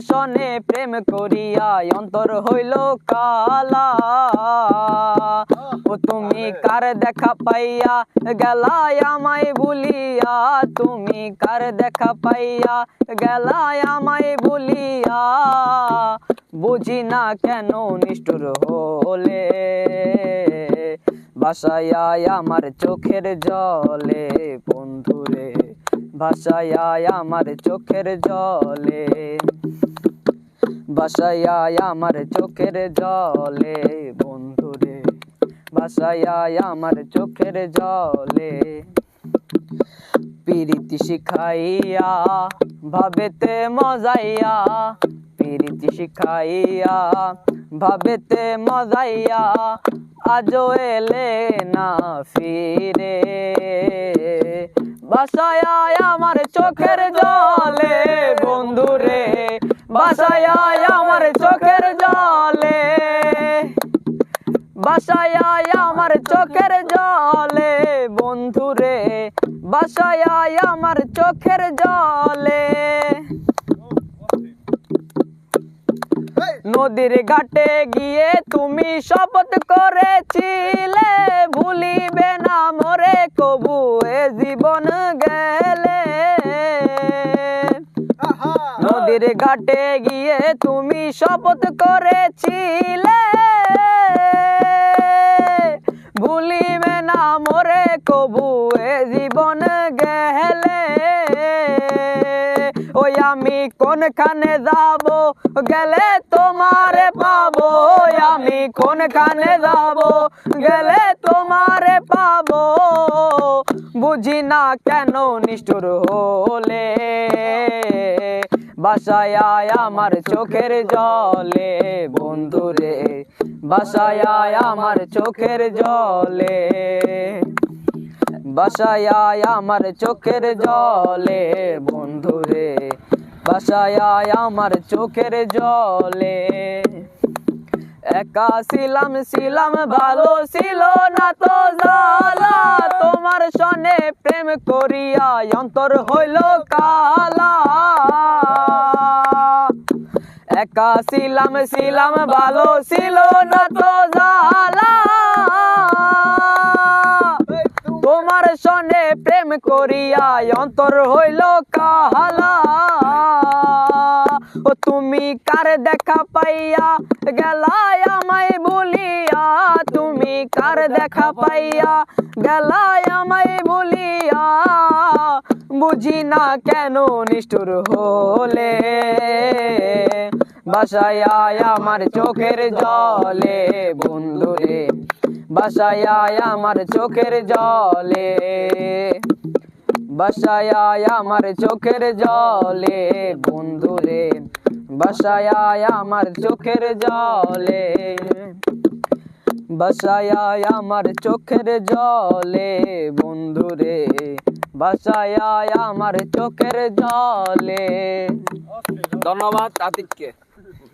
সনে প্রেম করিয়া অন্তর হইল কালা। ও তুমি কার দেখা পাইয়া গেলায় আমায় ভুলিয়া? তুমি কার দেখা পাইয়া গেলায় আমায় ভুলিয়া? বুঝি না কেন নিষ্ঠুর হলে? বাসায় আমার চোখের জলে, বন্ধুরে। ভাষায় আমার চোখের জলে। বাসায় আমার চোখের জলে, বন্ধুরে। বাসায় আমার চোখের জলে। পিরিতি শিখাইয়া, ভাবেতে মজাইয়া। পিরিতি শিখাইয়া, ভাবেতে মজাইয়া। আজও এলে না ফিরে। বাসায় আমার চোখের জলে বন্ধুরে বাসায় আমার চোখের জলে। বাসায় আমার চোখের জলে বন্ধুরে বাসায় আমার চোখের জলে। নদীর ঘাটে গিয়ে তুমি শপথ করেছিলে। নদীর ঘাটে গিয়ে তুমি শপথ করেছিলে। ভুলিবে না মরে, কবু এ জীবন গেলে। ওই আমি কোনখানে যাব, গেলে তোমারে পাবো। আমি কোনখানে যাব, গেলে তোমারে পাবো। বুঝি না কেন নিষ্ঠুর হলে। বাসায় আমার চোখের জলে বন্ধুরে বাসায় আমার চোখের জলে। বাসায় আমার চোখের জলে বন্ধুরে বাসায় আমার চোখের জলে। একা ছিলাম ছিলাম, ভালো ছিল না তো জালা তোমার সনে প্রেম করিয়া অন্তর হইল কালা। একা ছিলাম ছিলাম, ভালো ছিল না তো জালা তোমার সনে প্রেম করিয়া অন্তর হইল কাহালা ও তুমি কার দেখা পাইয়া বলিয়া তুমি কার দেখা পাইয়া গেলায় বলিয়া, বুঝি না কেন নিষ্ঠুর হলে? বাসায় আমার চোখের জলে বন্ধুরে বাসায় আমার চোখের জলে। বাসায় আমার চোখের জলে বন্ধুরে বাসায় আমার চোখের জলে। বাসায় আমার চোখের জলে বন্ধুরে বাসায় আমার চোখের জলে। ধন্যবাদ আতিককে।